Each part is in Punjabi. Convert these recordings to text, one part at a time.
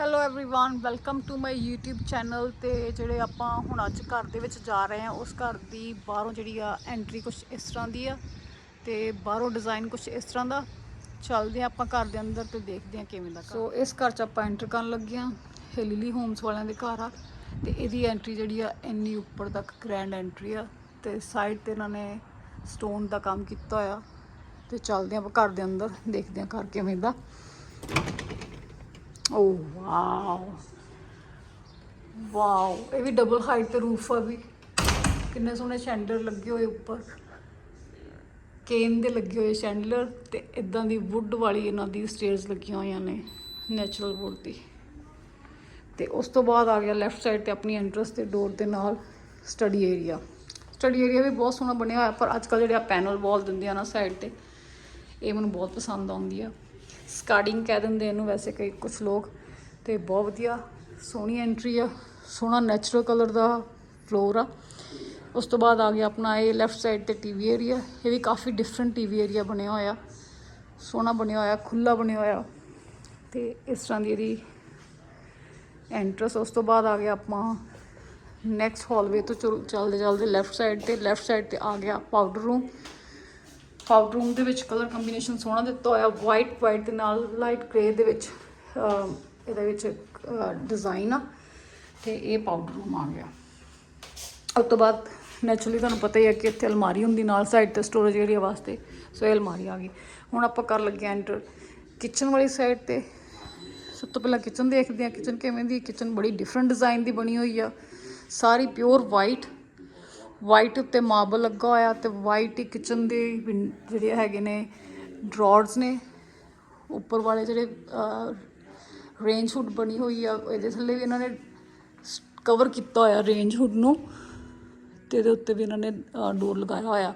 hello everyone welcome to my YouTube channel ਤੇ ਜਿਹੜੇ ਆਪਾਂ ਹੁਣ ਅੱਜ ਘਰ ਦੇ ਵਿੱਚ ਜਾ ਰਹੇ ਹਾਂ ਉਸ ਘਰ ਦੀ ਬਾਹਰੋਂ ਜਿਹੜੀ ਆ ਐਂਟਰੀ ਕੁਝ ਇਸ ਤਰ੍ਹਾਂ ਦੀ ਆ ਤੇ ਬਾਹਰੋਂ ਡਿਜ਼ਾਈਨ ਕੁਝ ਇਸ ਤਰ੍ਹਾਂ ਦਾ ਚੱਲਦੇ ਹਾਂ ਆਪਾਂ ਘਰ ਦੇ ਅੰਦਰ ਤੇ ਦੇਖਦੇ ਹਾਂ ਕਿਵੇਂ ਦਾ ਸੋ ਇਸ ਘਰ 'ਚ ਆਪਾਂ ਐਂਟਰ ਕਰਨ ਲੱਗੇ ਹਾਂ ਇਹ ਲਿਲੀ ਹੋਮਸ ਵਾਲਿਆਂ ਦੇ ਘਰ ਆ ਤੇ ਇਹਦੀ ਐਂਟਰੀ ਜਿਹੜੀ ਆ ਇੰਨੀ ਉੱਪਰ ਤੱਕ ਗ੍ਰੈਂਡ ਐਂਟਰੀ ਆ ਤੇ ਸਾਈਡ ਤੇ ਇਹਨਾਂ ਨੇ ਸਟੋਨ ਦਾ ਕੰਮ ਕੀਤਾ ਹੋਇਆ ਤੇ ਚੱਲਦੇ ਹਾਂ ਆਪਾਂ ਘਰ ਦੇ ਅੰਦਰ ਦੇਖਦੇ ਹਾਂ ਘਰ ਕਿਵੇਂ ਦਾ ਓ ਵਾਓ। ਵਾਓ, ਇਹ ਵੀ ਡਬਲ ਹਾਈਟ ਤੇ ਰੂਫ ਆ ਵੀ। ਕਿੰਨੇ ਸੋਹਣੇ ਸ਼ੈਂਡਲਰ ਲੱਗੇ ਹੋਏ ਉੱਪਰ। ਕੇਨ ਦੇ ਲੱਗੇ ਹੋਏ ਸ਼ੈਂਡਲਰ ਤੇ ਇਦਾਂ ਦੀ ਵੁੱਡ ਵਾਲੀ ਇਹਨਾਂ ਦੀ ਸਟੇਅਰਸ ਲੱਗੀਆਂ ਹੋਈਆਂ ਨੇ ਨੈਚੁਰਲ ਵੁੱਡ ਦੀ। ਤੇ ਉਸ ਤੋਂ ਬਾਅਦ ਆ ਗਿਆ ਲੈਫਟ ਸਾਈਡ ਤੇ ਆਪਣੀ ਐਂਟਰਸ ਤੇ ਡੋਰ ਦੇ ਨਾਲ ਸਟੱਡੀ ਏਰੀਆ ਸਟੱਡੀ ਏਰੀਆ ਵੀ ਬਹੁਤ ਸੋਹਣਾ ਬਣਿਆ ਹੋਇਆ, ਪਰ ਅੱਜ ਕੱਲ੍ਹ ਜਿਹੜੇ ਆ ਪੈਨਲ ਵਾਲ ਦਿੰਦੇ ਆ ਨਾ ਸਾਈਡ ਤੇ, ਇਹ ਮੈਨੂੰ ਬਹੁਤ ਪਸੰਦ ਆਉਂਦੀ ਆ। ਸਕਾਰਡਿੰਗ ਕਹਿ ਦਿੰਦੇ ਇਹਨੂੰ ਵੈਸੇ ਕਈ ਕੁਝ ਲੋਕ। ਤੇ ਬਹੁਤ ਵਧੀਆ, ਸੋਹਣੀ ਐਂਟਰੀ ਆ, ਸੋਹਣਾ ਨੈਚੁਰਲ ਕਲਰ ਦਾ ਫਲੋਰ ਆ। ਉਸ ਤੋਂ ਬਾਅਦ ਆ ਗਿਆ ਆਪਣਾ ਇਹ ਲੈਫਟ ਸਾਈਡ ਤੇ ਟੀਵੀ ਏਰੀਆ ਇਹ ਵੀ ਕਾਫੀ ਡਿਫਰੈਂਟ ਟੀਵੀ ਏਰੀਆ ਬਣਿਆ ਹੋਇਆ। ਸੋਹਣਾ ਬਣਿਆ ਹੋਇਆ ਖੁੱਲਾ ਬਣਿਆ ਹੋਇਆ। ਤੇ ਇਸ ਤਰ੍ਹਾਂ ਦੀ ਇਹਦੀ ਐਂਟਰਸ ਉਸ ਤੋਂ ਬਾਅਦ ਆ ਗਿਆ ਆਪਾਂ ਨੈਕਸਟ ਹਾਲਵੇ ਤੋਂ ਚਲ- ਚੱਲਦੇ ਚੱਲਦੇ ਲੈਫਟ ਸਾਈਡ ਤੇ ਲੈਫਟ ਸਾਈਡ ਤੇ ਆ ਗਿਆ ਪਾਊਡਰ ਰੂਮ ਪਾਊਡਰ ਰੂਮ ਦੇ ਵਿੱਚ ਕਲਰ ਕੰਬੀਨੇਸ਼ਨ ਸੋਹਣਾ ਦਿੱਤਾ ਹੋਇਆ ਵਾਈਟ ਵਾਈਟ ਦੇ ਨਾਲ ਲਾਈਟ ਗ੍ਰੇ ਦੇ ਵਿੱਚ ਇਹਦੇ ਵਿੱਚ ਡਿਜ਼ਾਈਨ ਆ। ਤੇ ਇਹ ਪਾਊਡਰ ਰੂਮ ਆ ਗਿਆ। ਉਸ ਤੋਂ ਬਾਅਦ ਨੈਚੁਰਲੀ ਤੁਹਾਨੂੰ ਪਤਾ ਹੀ ਹੈ ਕਿ ਇੱਥੇ ਅਲਮਾਰੀ ਹੁੰਦੀ ਨਾਲ ਸਾਈਡ ਤੇ ਸਟੋਰੇਜ ਏਰੀਆ ਵਾਸਤੇ, ਸੋ ਇਹ ਅਲਮਾਰੀ ਆ ਗਈ। ਹੁਣ ਆਪਾਂ ਕਰ ਲੱਗੇ ਐਂਟਰ ਕਿਚਨ ਵਾਲੀ ਸਾਈਡ ਤੇ ਸਭ ਤੋਂ ਪਹਿਲਾਂ ਕਿਚਨ ਦੇਖਦੇ ਹਾਂ। ਕਿਚਨ ਕਿਵੇਂ ਦੀ ਕਿਚਨ ਬੜੀ ਡਿਫਰੈਂਟ ਡਿਜ਼ਾਈਨ ਦੀ ਬਣੀ ਹੋਈ ਆ। ਸਾਰੀ ਪਿਓਰ ਵਾਈਟ ਵਾਈਟ ਉੱਤੇ ਮਾਰਬਲ ਲੱਗਾ ਹੋਇਆ ਤੇ ਵਾਈਟ ਹੀ ਕਿਚਨ ਦੇ ਵਿੰ- ਜਿਹੜੇ ਹੈਗੇ ਨੇ ਡਰਾਅਰਸ ਨੇ। ਉੱਪਰ ਵਾਲੇ ਜਿਹੜੇ ਰੇਂਜ ਹੁੱਡ ਬਣੀ ਹੋਈ ਆ, ਇਹਦੇ ਥੱਲੇ ਵੀ ਇਹਨਾਂ ਨੇ ਕਵਰ ਕੀਤਾ ਹੋਇਆ ਰੇਂਜ ਹੁੱਡ ਨੂੰ ਤੇ ਇਹਦੇ ਉੱਤੇ ਵੀ ਇਹਨਾਂ ਨੇ ਡੋਰ ਲਗਾਇਆ ਹੋਇਆ।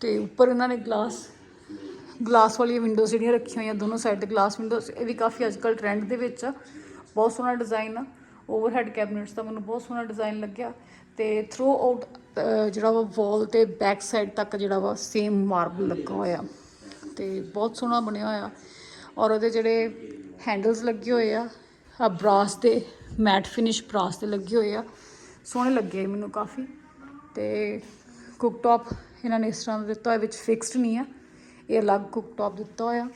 ਤੇ ਉੱਪਰ ਇਹਨਾਂ ਨੇ ਗਲਾਸ ਗਲਾਸ ਵਾਲੀਆਂ ਵਿੰਡੋਜ਼ ਜਿਹੜੀਆਂ ਰੱਖੀਆਂ ਹੋਈਆਂ, ਦੋਨੋਂ ਸਾਈਡ ਤੇ ਗਲਾਸ ਵਿੰਡੋਜ਼ ਇਹ ਵੀ ਕਾਫੀ ਅੱਜਕੱਲ ਟ੍ਰੈਂਡ ਦੇ ਵਿੱਚ ਆ। ਬਹੁਤ ਸੋਹਣਾ ਡਿਜ਼ਾਈਨ ਆ। ਓਵਰਹੈਡ ਕੈਬਨਿਟਸ ਦਾ ਮੈਨੂੰ ਬਹੁਤ ਸੋਹਣਾ ਡਿਜ਼ਾਈਨ ਲੱਗਿਆ ਤੇ ਥਰੂ ਆਊਟ ਜਿਹੜਾ ਵਾ ਵਾਲ ਤੇ ਬੈਕ ਸਾਈਡ ਤੱਕ ਜਿਹੜਾ ਵਾ ਸੇਮ ਮਾਰਬਲ ਲੱਗਾ ਹੋਇਆ ਤੇ ਬਹੁਤ ਸੋਹਣਾ ਬਣਿਆ ਹੋਇਆ ਔਰ ਉਹਦੇ ਜਿਹੜੇ ਹੈਂਡਲਸ ਲੱਗੇ ਹੋਏ ਆ ਆ ਬ੍ਰਾਸ ਦੇ ਮੈਟ ਫਿਨਿਸ਼ ਬ੍ਰਾਸ ਦੇ ਲੱਗੇ ਹੋਏ ਆ, ਸੋਹਣੇ ਲੱਗੇ ਮੈਨੂੰ ਕਾਫੀ ਤੇ ਕੁੱਕ ਟਾਪ ਇਹਨਾਂ ਨੇ ਇਸ ਤਰ੍ਹਾਂ ਦਾ ਦਿੱਤਾ ਹੋਇਆ, ਵਿੱਚ ਫਿਕਸਡ ਨਹੀਂ ਆ, ਇਹ ਅਲੱਗ ਕੁੱਕ ਟਾਪ ਦਿੱਤਾ ਹੋਇਆ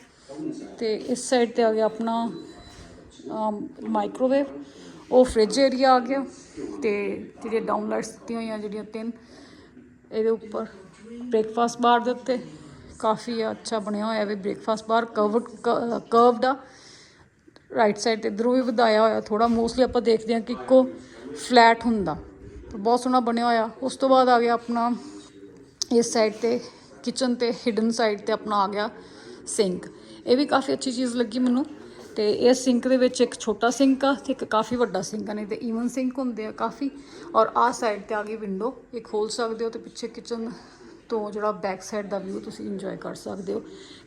ਤੇ ਇਸ ਸਾਈਡ ਤੇ ਆ ਗਿਆ ਆਪਣਾ ਮਾਈਕ੍ਰੋਵੇਵ ਉਹ ਫ੍ਰਿਜ ਏਰੀਆ ਆ ਗਿਆ ਤੇ ਜਿਹੜੀਆਂ ਡਾਊਨ ਲਾਈਟਸ ਦਿੱਤੀਆਂ ਹੋਈਆਂ, ਜਿਹੜੀਆਂ ਤਿੰਨ, ਇਹਦੇ ਉੱਪਰ ਬ੍ਰੇਕਫਾਸਟ ਬਾਰ ਦੇ ਉੱਤੇ ਕਾਫੀ ਅੱਛਾ ਬਣਿਆ ਹੋਇਆ ਵੀ ਬ੍ਰੇਕਫਾਸਟ ਬਾਰ ਕਵਰਡ ਕਰਵਡ ਆ। ਰਾਈਟ ਸਾਈਡ ਤੇ ਇਧਰੋਂ ਵੀ ਵਧਾਇਆ ਹੋਇਆ ਥੋੜਾ ਮੋਸਟਲੀ ਆਪਾਂ ਦੇਖਦੇ ਹਾਂ ਕਿ ਇੱਕੋ ਫਲੈਟ ਹੁੰਦਾ ਬਹੁਤ ਸੋਹਣਾ ਬਣਿਆ ਹੋਇਆ। ਉਸ ਤੋਂ ਬਾਅਦ ਆ ਗਿਆ ਆਪਣਾ, ਇਸ ਸਾਈਡ ਤੇ ਕਿਚਨ ਤੇ ਹਿਡਨ ਸਾਈਡ ਤੇ ਆਪਣਾ ਆ ਗਿਆ ਸਿੰਕ ਇਹ ਵੀ ਕਾਫੀ ਅੱਛੀ ਚੀਜ਼ ਲੱਗੀ ਮੈਨੂੰ। ਤੇ ਇਸ ਸਿੰਕ ਦੇ ਵਿੱਚ ਇੱਕ ਛੋਟਾ ਸਿੰਕ ਆ ਤੇ ਇੱਕ ਕਾਫੀ ਵੱਡਾ ਸਿੰਕ ਆ, ਨਹੀਂ ਤੇ ਈਵਨ ਸਿੰਕ ਹੁੰਦੇ ਆ ਕਾਫੀ। ਔਰ ਆਹ ਸਾਈਡ ਤੇ ਆ ਗਈ ਵਿੰਡੋ ਇਹ ਖੋਲ ਸਕਦੇ ਹੋ ਤੇ ਪਿੱਛੇ ਕਿਚਨ ਤੋਂ ਜਿਹੜਾ ਬੈਕ ਸਾਈਡ ਦਾ ਵਿਊ ਤੁਸੀਂ ਇੰਜੋਏ ਕਰ ਸਕਦੇ ਹੋ।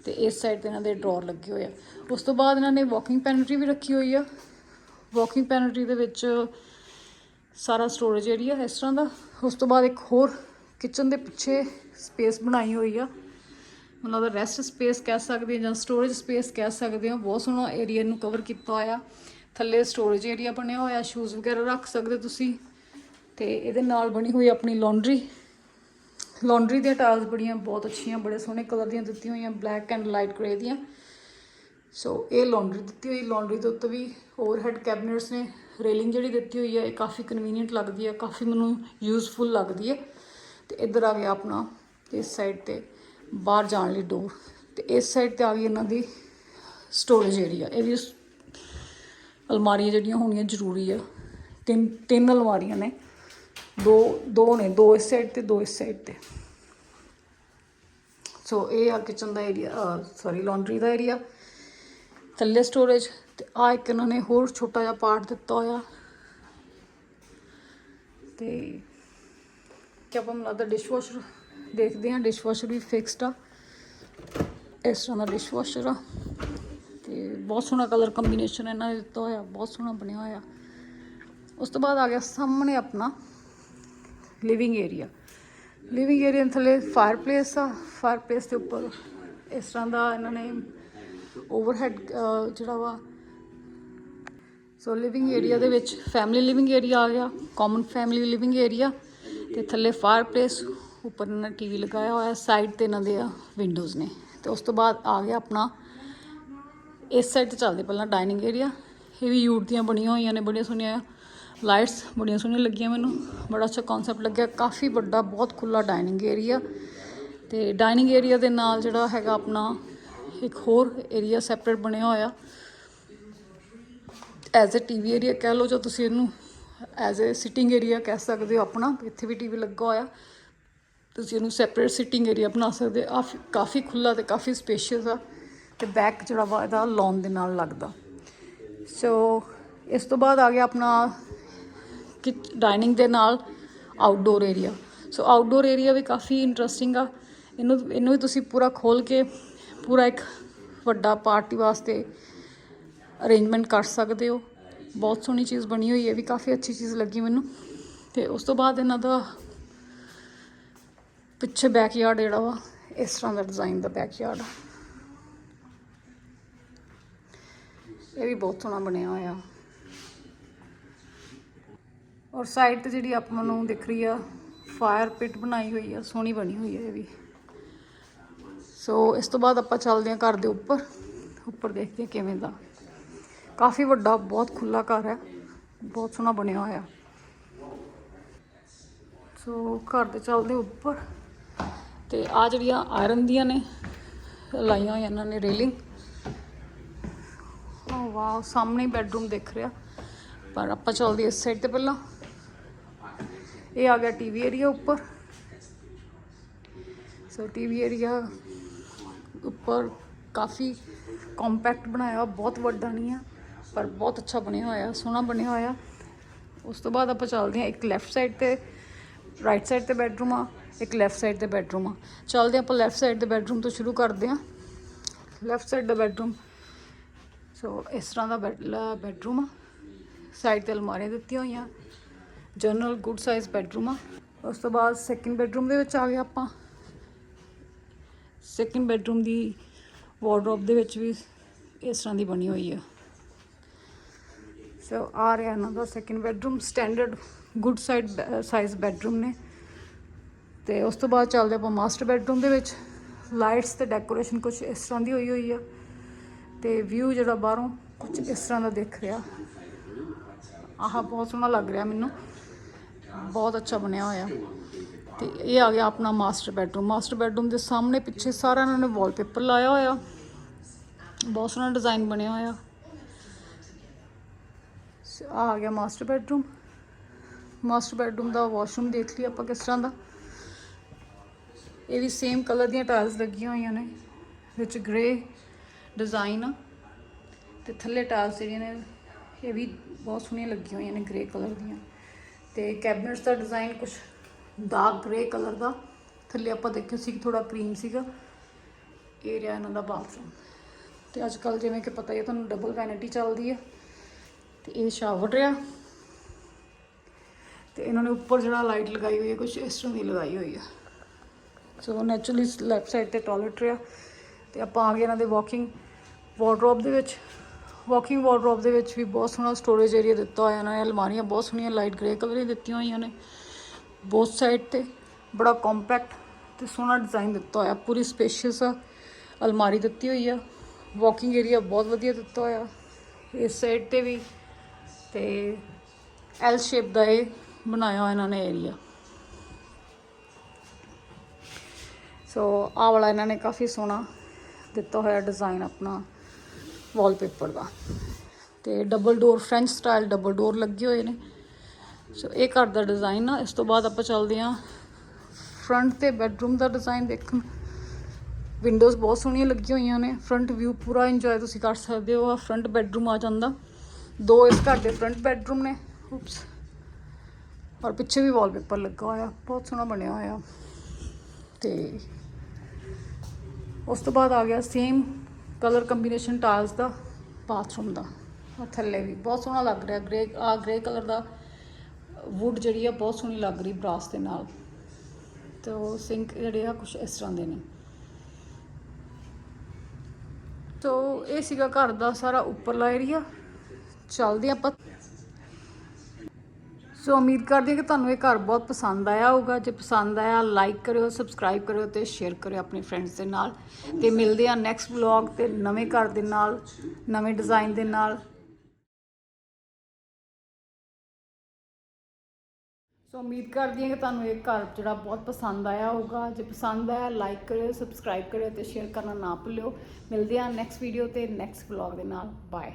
ਤੇ ਇਸ ਸਾਈਡ ਤੇ ਇਹਨਾਂ ਦੇ ਡਰਾਅਰ ਲੱਗੇ ਹੋਏ ਆ। ਉਸ ਤੋਂ ਬਾਅਦ ਇਹਨਾਂ ਨੇ ਵਾਕਿੰਗ ਪੈਨਟਰੀ ਵੀ ਰੱਖੀ ਹੋਈ ਆ। ਵਾਕਿੰਗ ਪੈਨਟਰੀ ਦੇ ਵਿੱਚ ਸਾਰਾ ਸਟੋਰੇਜ ਏਰੀਆ ਇਸ ਤਰ੍ਹਾਂ ਦਾ। ਉਸ ਤੋਂ ਬਾਅਦ ਇੱਕ ਹੋਰ ਕਿਚਨ ਦੇ ਪਿੱਛੇ ਸਪੇਸ ਬਣਾਈ ਹੋਈ ਆ। ਉਹਨਾਂ ਦਾ ਰੈਸਟ ਸਪੇਸ ਕਹਿ ਸਕਦੇ ਜਾਂ ਸਟੋਰੇਜ ਸਪੇਸ ਕਹਿ ਸਕਦੇ ਹੋ। ਬਹੁਤ ਸੋਹਣਾ ਏਰੀਆ ਨੂੰ ਕਵਰ ਕੀਤਾ ਹੋਇਆ। ਥੱਲੇ ਸਟੋਰੇਜ ਏਰੀਆ ਬਣਿਆ ਹੋਇਆ। ਸ਼ੂਜ਼ ਵਗੈਰਾ ਰੱਖ ਸਕਦੇ ਤੁਸੀਂ। ਤੇ ਇਹਦੇ ਨਾਲ ਬਣੀ ਹੋਈ ਆਪਣੀ ਲਾਂਡਰੀ ਲਾਂਡਰੀ ਦੀਆਂ ਟਾਇਲਸ ਬੜੀਆਂ, ਬਹੁਤ ਅੱਛੀਆਂ, ਬੜੇ ਸੋਹਣੇ ਕਲਰ ਦੀਆਂ ਦਿੱਤੀਆਂ ਹੋਈਆਂ। ਬਲੈਕ ਐਂਡ ਲਾਈਟ ਗ੍ਰੇ ਦੀਆਂ। ਸੋ ਇਹ ਲਾਂਡਰੀ ਦਿੱਤੀ ਹੋਈ। ਲਾਂਡਰੀ ਦੇ ਉੱਤੇ ਵੀ ਓਵਰਹੈਡ ਕੈਬਨਿਟਸ ਨੇ। ਰੇਲਿੰਗ ਜਿਹੜੀ ਦਿੱਤੀ ਹੋਈ ਹੈ, ਇਹ ਕਾਫੀ ਕਨਵੀਨੀਅੰਟ ਲੱਗਦੀ ਹੈ। ਕਾਫੀ ਮੈਨੂੰ ਯੂਜ਼ਫੁਲ ਲੱਗਦੀ ਹੈ। ਤੇ ਇੱਧਰ ਆ ਗਿਆ ਆਪਣਾ, ਇਸ ਸਾਈਡ ਤੇ। ਬਾਹਰ ਜਾਣ ਲਈ ਡੋਰ ਤੇ ਇਸ ਸਾਈਡ ਤੇ ਆ ਗਈ ਇਹਨਾਂ ਦੀ ਸਟੋਰੇਜ ਏਰੀਆ ਇਹ ਵੀ ਅਲਮਾਰੀਆਂ ਜਿਹੜੀਆਂ ਹੋਣੀਆਂ ਜ਼ਰੂਰੀ ਆ। ਤਿੰਨ ਤਿੰਨ ਅਲਮਾਰੀਆਂ ਨੇ। ਦੋ ਦੋ ਨੇ, ਦੋ ਇਸ ਸਾਈਡ ਤੇ, ਦੋ ਇਸ ਸਾਈਡ ਤੇ। ਸੋ ਇਹ ਆ ਕਿਚਨ ਦਾ ਏਰੀਆ ਸੌਰੀ ਲਾਂਡਰੀ ਦਾ ਏਰੀਆ ਥੱਲੇ ਸਟੋਰੇਜ ਤੇ ਆ ਇੱਕ ਇਹਨਾਂ ਨੇ ਹੋਰ ਛੋਟਾ ਜਿਹਾ ਪਾਰਟ ਦਿੱਤਾ ਹੋਇਆ। ਤੇ ਕਿਆ ਆਪਾਂ ਮੈਨੂੰ ਲੱਗਦਾ ਡਿਸ਼ਵਾਸ਼ਰ ਦੇਖਦੇ ਹਾਂ ਡਿਸ਼ਵਾਸ਼ਰ ਵੀ ਫਿਕਸਡ ਆ। ਇਸ ਤਰ੍ਹਾਂ ਦਾ ਡਿਸ਼ਵਾਸ਼ਰ ਆ। ਤੇ ਬਹੁਤ ਸੋਹਣਾ ਕਲਰ ਕੰਬੀਨੇਸ਼ਨ ਇਹਨਾਂ ਨੇ ਦਿੱਤਾ ਹੋਇਆ, ਬਹੁਤ ਸੋਹਣਾ ਬਣਿਆ ਹੋਇਆ। ਉਸ ਤੋਂ ਬਾਅਦ ਆ ਗਿਆ ਸਾਹਮਣੇ ਆਪਣਾ ਲਿਵਿੰਗ ਏਰੀਆ ਲਿਵਿੰਗ ਏਰੀਆ ਥੱਲੇ ਫਾਇਰਪਲੇਸ ਆ। ਫਾਇਰਪਲੇਸ ਦੇ ਉੱਪਰ ਇਸ ਤਰ੍ਹਾਂ ਦਾ ਇਹਨਾਂ ਨੇ ਓਵਰਹੈਡ ਜਿਹੜਾ ਵਾ, ਸੋ ਲਿਵਿੰਗ ਏਰੀਆ ਦੇ ਵਿੱਚ ਫੈਮਿਲੀ ਲਿਵਿੰਗ ਏਰੀਆ ਆ ਗਿਆ। ਕਾਮਨ ਫੈਮਿਲੀ ਲਿਵਿੰਗ ਏਰੀਆ ਤੇ ਥੱਲੇ ਫਾਇਰਪਲੇਸ ਉੱਪਰ ਇਹਨਾਂ ਨੇ ਟੀਵੀ ਲਗਾਇਆ ਹੋਇਆ ਸਾਈਡ ਤੇ ਇਹਨਾਂ ਦੇ ਆ ਵਿੰਡੋਜ਼ ਨੇ। ਤੇ ਉਸ ਤੋਂ ਬਾਅਦ ਆ ਗਿਆ ਆਪਣਾ, ਇਸ ਸਾਈਡ ਤੇ ਚੱਲਦੇ ਪਹਿਲਾਂ ਡਾਈਨਿੰਗ ਏਰੀਆ ਇਹ ਵੀ ਯੂਟ ਦੀਆਂ ਬਣੀਆਂ ਹੋਈਆਂ ਨੇ, ਬੜੀਆਂ ਸੋਹਣੀਆਂ ਲਾਈਟਸ ਬੜੀਆਂ ਸੋਹਣੀਆਂ ਲੱਗੀਆਂ ਮੈਨੂੰ, ਬੜਾ ਅੱਛਾ ਕਨਸੈਪਟ ਲੱਗਿਆ। ਕਾਫੀ ਵੱਡਾ, ਬਹੁਤ ਖੁੱਲਾ ਡਾਈਨਿੰਗ ਏਰੀਆ ਤੇ ਡਾਈਨਿੰਗ ਏਰੀਆ ਦੇ ਨਾਲ ਜਿਹੜਾ ਹੈਗਾ ਆਪਣਾ, ਇੱਕ ਹੋਰ ਏਰੀਆ ਸੈਪਰੇਟ ਬਣਿਆ ਹੋਇਆ। ਐਜ਼ ਅ ਟੀਵੀ ਏਰੀਆ ਕਹਿ ਲਓ ਜਾਂ ਤੁਸੀਂ ਇਹਨੂੰ ਐਜ਼ ਅ ਸਿਟਿੰਗ ਏਰੀਆ ਕਹਿ ਸਕਦੇ ਹੋ ਆਪਣਾ, ਇੱਥੇ ਵੀ ਟੀਵੀ ਲੱਗਾ ਹੋਇਆ। ਤੁਸੀਂ ਇਹਨੂੰ ਸੈਪਰੇਟ ਸਿਟਿੰਗ ਏਰੀਆ ਬਣਾ ਸਕਦੇ ਹੋ। ਆਫ- ਕਾਫੀ ਖੁੱਲਾ ਤੇ ਕਾਫੀ ਸਪੇਸ਼ੀਅਸ ਆ ਤੇ ਬੈਕ ਜਿਹੜਾ ਵਾ ਇਹਦਾ ਲੌਨ ਦੇ ਨਾਲ ਲੱਗਦਾ। ਸੋ ਇਸ ਤੋਂ ਬਾਅਦ ਆ ਗਿਆ ਆਪਣਾ ਕਿ ਡਾਈਨਿੰਗ ਦੇ ਨਾਲ outdoor area so outdoor area ਵੀ ਕਾਫੀ ਇੰਟਰਸਟਿੰਗ ਆ। ਇਹਨੂੰ ਇਹਨੂੰ ਵੀ ਤੁਸੀਂ ਪੂਰਾ ਖੋਲ ਕੇ ਪੂਰਾ ਇੱਕ ਵੱਡਾ ਪਾਰਟੀ ਵਾਸਤੇ ਅਰੇਂਜਮੈਂਟ ਕਰ ਸਕਦੇ ਹੋ। ਬਹੁਤ ਸੋਹਣੀ ਚੀਜ਼ ਬਣੀ ਹੋਈ ਹੈ ਵੀ ਕਾਫੀ ਅੱਛੀ ਚੀਜ਼ ਲੱਗੀ ਮੈਨੂੰ। ਤੇ ਉਸ ਤੋਂ ਬਾਅਦ ਇਹਨਾਂ ਦਾ ਪਿੱਛੇ ਬੈਕਯਾਰਡ ਜਿਹੜਾ ਵਾ, ਇਸ ਤਰ੍ਹਾਂ ਦਾ ਡਿਜ਼ਾਈਨ ਦਾ ਬੈਕਯਾਰਡ ਇਹ ਵੀ ਬਹੁਤ ਸੋਹਣਾ ਬਣਿਆ ਹੋਇਆ। ਔਰ ਸਾਈਡ ਤੇ ਜਿਹੜੀ ਆਪਾਂ ਨੂੰ ਦਿਖ ਰਹੀ ਆ ਫਾਇਰ ਪਿਟ ਬਣਾਈ ਹੋਈ ਆ, ਸੋਹਣੀ ਬਣੀ ਹੋਈ ਆ ਇਹ ਵੀ। ਸੋ ਇਸ ਤੋਂ ਬਾਅਦ ਆਪਾਂ ਚੱਲਦੇ ਹਾਂ ਘਰ ਦੇ ਉੱਪਰ। ਉੱਪਰ ਦੇਖਦੇ ਹਾਂ ਕਿਵੇਂ ਦਾ। ਕਾਫੀ ਵੱਡਾ, ਬਹੁਤ ਖੁੱਲਾ ਘਰ ਹੈ ਬਹੁਤ ਸੋਹਣਾ ਬਣਿਆ ਹੋਇਆ। ਸੋ ਘਰ ਦੇ ਚੱਲਦੇ ਉੱਪਰ। ਤੇ ਆ ਜਿਹੜੀਆਂ ਆਇਰਨ ਦੀਆਂ ਨੇ, ਲਾਈਆਂ ਹੋਈਆਂ ਇਹਨਾਂ ਨੇ ਰੇਲਿੰਗ ਓ ਵਾਓ, ਸਾਹਮਣੇ ਬੈੱਡਰੂਮ ਦਿਖ ਰਿਹਾ। ਪਰ ਆਪਾਂ ਚੱਲਦੇ ਇਸ ਸਾਈਡ ਤੇ ਪਹਿਲਾਂ। ਇਹ ਆ ਗਿਆ ਟੀਵੀ ਏਰੀਆ ਉੱਪਰ। ਸੋ ਟੀਵੀ ਏਰੀਆ ਉੱਪਰ ਕਾਫੀ ਕੰਪੈਕਟ ਬਣਾਇਆ ਬਹੁਤ ਵੱਡਾ ਨਹੀਂ ਆ, ਪਰ ਬਹੁਤ ਅੱਛਾ ਬਣਿਆ ਹੋਇਆ, ਸੋਹਣਾ ਬਣਿਆ ਹੋਇਆ। ਉਸ ਤੋਂ ਬਾਅਦ ਆਪਾਂ ਚੱਲਦੇ ਹਾਂ ਇੱਕ ਲੈਫਟ ਸਾਈਡ ਤੇ। ਰਾਈਟ ਸਾਈਡ ਤੇ ਬੈਡਰੂਮ ਆ, ਇੱਕ ਲੈਫਟ ਸਾਈਡ ਤੇ ਬੈਡਰੂਮ ਆ। ਚੱਲਦੇ ਹਾਂ ਆਪਾਂ ਲੈਫਟ ਸਾਈਡ ਦੇ ਬੈਡਰੂਮ ਤੋਂ ਸ਼ੁਰੂ ਕਰਦੇ ਹਾਂ। ਲੈਫਟ ਸਾਈਡ ਦਾ ਬੈਡਰੂਮ ਸੋ ਇਸ ਤਰ੍ਹਾਂ ਦਾ ਬੈੱਡ ਬੈੱਡਰੂਮ ਆ। ਸਾਈਡ ਤੇ ਅਲਮਾਰੀਆਂ ਦਿੱਤੀਆਂ ਹੋਈਆਂ ਜਨਰਲ ਗੁੱਡ ਸਾਈਜ਼ ਬੈਡਰੂਮ ਆ। ਉਸ ਤੋਂ ਬਾਅਦ ਸੈਕਿੰਡ ਬੈਡਰੂਮ ਦੇ ਵਿੱਚ ਆ ਗਏ ਆਪਾਂ। ਸੈਕਿੰਡ ਬੈਡਰੂਮ ਦੀ ਵਾਰਡਰੋਬ ਦੇ ਵਿੱਚ ਵੀ ਇਸ ਤਰ੍ਹਾਂ ਦੀ ਬਣੀ ਹੋਈ ਆ। ਸੋ ਆ ਰਿਹਾ ਇਹਨਾਂ ਦਾ second bedroom standard good side size bedroom ਨੇ ਤੇ ਉਸ ਤੋਂ ਬਾਅਦ ਚੱਲਦੇ ਆਪਾਂ ਮਾਸਟਰ ਬੈਡਰੂਮ ਦੇ ਵਿੱਚ ਲਾਈਟਸ ਤੇ ਡੈਕੋਰੇਸ਼ਨ ਕੁਝ ਇਸ ਤਰ੍ਹਾਂ ਦੀ ਹੋਈ ਹੋਈ ਆ ਤੇ ਵਿਊ ਜਿਹੜਾ ਬਾਹਰੋਂ ਕੁਝ ਇਸ ਤਰ੍ਹਾਂ ਦਾ ਦਿਖ ਰਿਹਾ ਆਹ ਬਹੁਤ ਸੋਹਣਾ ਲੱਗ ਰਿਹਾ ਮੈਨੂੰ ਬਹੁਤ ਅੱਛਾ ਬਣਿਆ ਹੋਇਆ ਤੇ ਇਹ ਆ ਗਿਆ ਆਪਣਾ ਮਾਸਟਰ ਬੈਡਰੂਮ ਮਾਸਟਰ ਬੈਡਰੂਮ ਦੇ ਸਾਹਮਣੇ ਪਿੱਛੇ ਸਾਰਾ ਇਹਨਾਂ ਨੇ ਵਾਲਪੇਪਰ ਲਾਇਆ ਹੋਇਆ ਬਹੁਤ ਸੋਹਣਾ ਡਿਜ਼ਾਈਨ ਬਣਿਆ ਹੋਇਆ ਆ ਗਿਆ ਮਾਸਟਰ ਬੈਡਰੂਮ। ਮਾਸਟਰ ਬੈਡਰੂਮ ਦਾ ਵਾਸ਼ਰੂਮ ਦੇਖ ਲਈ ਆਪਾਂ ਕਿਸ ਤਰ੍ਹਾਂ ਦਾ। ਇਹ ਵੀ ਸੇਮ ਕਲਰ ਦੀਆਂ ਟਾਇਲਸ ਲੱਗੀਆਂ ਹੋਈਆਂ ਨੇ, ਵਿੱਚ ਗ੍ਰੇ ਡਿਜ਼ਾਈਨ ਆ ਤੇ ਥੱਲੇ ਟਾਇਲਸ ਜਿਹੜੀਆਂ ਨੇ, ਇਹ ਵੀ ਬਹੁਤ ਸੋਹਣੀਆਂ ਲੱਗੀਆਂ ਹੋਈਆਂ ਨੇ ਗ੍ਰੇ ਕਲਰ ਦੀਆਂ। ਤੇ ਕੈਬਨਟਸ ਦਾ ਡਿਜ਼ਾਈਨ ਕੁਝ ਡਾਰਕ ਗ੍ਰੇ ਕਲਰ ਦਾ, ਥੱਲੇ ਆਪਾਂ ਦੇਖਿਆ ਸੀ ਕਿ ਥੋੜਾ ਕਰੀਮ ਸੀਗਾ। ਇਹ ਰਿਹਾ ਇਹਨਾਂ ਦਾ ਬਾਥਰੂਮ ਤੇ ਅੱਜ ਕੱਲ ਜਿਵੇਂ ਕਿ ਪਤਾ ਹੀ ਹੈ ਤੁਹਾਨੂੰ ਡਬਲ ਵੈਨਿਟੀ ਚੱਲਦੀ ਹੈ ਤੇ ਇਹ ਸ਼ਾਵਰ ਰਿਹਾ। ਤੇ ਇਹਨਾਂ ਨੇ ਉੱਪਰ ਜਿਹੜਾ ਲਾਈਟ ਲਗਾਈ ਹੋਈ ਹੈ ਕੁਝ ਇਸ ਤਰ੍ਹਾਂ ਦੀ ਲਗਾਈ ਹੋਈ ਆ। ਸੋ ਨੈਚੁਰਲੀ ਲੈਫਟ ਸਾਈਡ ਤੇ ਟਾਇਲਟ ਰਿਹਾ। ਤੇ ਆਪਾਂ ਆ ਗਏ ਇਹਨਾਂ ਦੇ ਵਾਕਿੰਗ ਵਾਰਡਰੋਬ ਦੇ ਵਿੱਚ। ਵਾਕਿੰਗ ਵਾਰਡਰੋਬ ਦੇ ਵਿੱਚ ਵੀ ਬਹੁਤ ਸੋਹਣਾ ਸਟੋਰੇਜ ਏਰੀਆ ਦਿੱਤਾ ਹੋਇਆ ਇਹਨਾਂ ਨੇ। ਅਲਮਾਰੀਆਂ ਬਹੁਤ ਸੋਹਣੀਆਂ ਲਾਈਟ ਗ੍ਰੇ ਕਲਰ ਦੀਆਂ ਦਿੱਤੀਆਂ ਹੋਈਆਂ ਨੇ। ਬੋਥ ਸਾਈਡ ਤੇ ਬੜਾ ਕੰਪੈਕਟ ਤੇ ਸੋਹਣਾ ਡਿਜ਼ਾਈਨ ਦਿੱਤਾ ਹੋਇਆ। ਪੂਰੀ ਸਪੇਸ਼ੀਅਸ ਆ। ਅਲਮਾਰੀ ਦਿੱਤੀ ਹੋਈ ਆ। ਵਾਕਿੰਗ ਏਰੀਆ ਬਹੁਤ ਵਧੀਆ ਦਿੱਤਾ ਹੋਇਆ। ਇਸ ਸਾਈਡ ਤੇ ਵੀ ਤੇ ਐਲ ਸ਼ੇਪ ਦਾ ਇਹ ਬਣਾਇਆ ਹੋਇਆ ਇਹਨਾਂ ਨੇ ਏਰੀਆ ਸੋ ਆਹ ਵਾਲਾ ਇਹਨਾਂ ਨੇ ਕਾਫੀ ਸੋਹਣਾ ਦਿੱਤਾ ਹੋਇਆ ਡਿਜ਼ਾਈਨ ਆਪਣਾ ਵਾਲਪੇਪਰ ਦਾ। ਤੇ double door French style double door ਲੱਗੇ ਹੋਏ ਨੇ। ਸੋ ਇਹ ਘਰ ਦਾ ਡਿਜ਼ਾਈਨ ਆ। ਇਸ ਤੋਂ ਬਾਅਦ ਆਪਾਂ ਚੱਲਦੇ ਹਾਂ ਫਰੰਟ ਤੇ ਬੈੱਡਰੂਮ ਦਾ ਡਿਜ਼ਾਈਨ ਦੇਖਣ। ਵਿੰਡੋਜ਼ ਬਹੁਤ ਸੋਹਣੀਆਂ ਲੱਗੀਆਂ ਹੋਈਆਂ ਨੇ। ਫਰੰਟ ਵਿਊ ਪੂਰਾ ਇੰਜੋਏ ਤੁਸੀਂ ਕਰ ਸਕਦੇ ਹੋ। ਆ ਫਰੰਟ ਬੈੱਡਰੂਮ ਆ ਜਾਂਦਾ। ਦੋ ਇਸ ਘਰ ਦੇ ਫਰੰਟ ਬੈਡਰੂਮ ਨੇ। ਉਪਸ ਔਰ ਪਿੱਛੇ ਵੀ ਵਾਲਪੇਪਰ ਲੱਗਾ ਹੋਇਆ। ਬਹੁਤ ਸੋਹਣਾ ਬਣਿਆ ਹੋਇਆ। ਤੇ ਉਸ ਤੋਂ ਬਾਅਦ ਆ ਗਿਆ ਸੇਮ ਕਲਰ ਕੰਬੀਨੇਸ਼ਨ ਟਾਇਲਸ ਦਾ ਬਾਥਰੂਮ ਦਾ। ਆਹ ਥੱਲੇ ਵੀ ਬਹੁਤ ਸੋਹਣਾ ਲੱਗ ਰਿਹਾ। ਗ੍ਰੇ ਆ ਗ੍ਰੇ ਕਲਰ ਦਾ ਵੁੱਡ ਜਿਹੜੀ ਆ, ਬਹੁਤ ਸੋਹਣੀ ਲੱਗ ਰਹੀ ਬਰਾਸ ਦੇ ਨਾਲ। ਤੇ ਉਹ ਸਿੰਕ ਜਿਹੜੇ ਆ ਕੁਝ ਇਸ ਤਰ੍ਹਾਂ ਦੇ ਨੇ। ਸੋ ਇਹ ਸੀਗਾ ਘਰ ਦਾ ਸਾਰਾ ਉੱਪਰਲਾ ਏਰੀਆ ਚੱਲਦੇ ਆਪਾਂ। ਸੋ ਉਮੀਦ ਕਰਦੇ ਹਾਂ ਕਿ ਤੁਹਾਨੂੰ ਇਹ ਘਰ ਬਹੁਤ ਪਸੰਦ ਆਇਆ ਹੋਊਗਾ। ਜੇ ਪਸੰਦ ਆਇਆ ਲਾਈਕ ਕਰਿਓ ਸਬਸਕ੍ਰਾਈਬ ਕਰਿਓ ਤੇ ਸ਼ੇਅਰ ਕਰਿਓ ਆਪਣੇ ਫਰੈਂਡਸ ਦੇ ਨਾਲ। ਤੇ ਮਿਲਦੇ ਆ ਨੈਕਸਟ ਵਲੌਗ ਤੇ ਨਵੇਂ ਘਰ ਦੇ ਨਾਲ, ਨਵੇਂ ਡਿਜ਼ਾਈਨ ਦੇ ਨਾਲ। ਸੋ ਉਮੀਦ ਕਰਦੀ ਹਾਂ ਕਿ ਤੁਹਾਨੂੰ ਇਹ ਘਰ ਜਿਹੜਾ ਬਹੁਤ ਪਸੰਦ ਆਇਆ ਹੋਊਗਾ। ਜੇ ਪਸੰਦ ਆਇਆ ਲਾਈਕ ਕਰਿਓ ਸਬਸਕ੍ਰਾਈਬ ਕਰਿਓ ਤੇ ਸ਼ੇਅਰ ਕਰਨਾ ਨਾ ਭੁੱਲਿਓ। ਮਿਲਦੇ ਆ ਨੈਕਸਟ ਵੀਡੀਓ ਤੇ ਨੈਕਸਟ ਵਲੌਗ ਦੇ ਨਾਲ। ਬਾਏ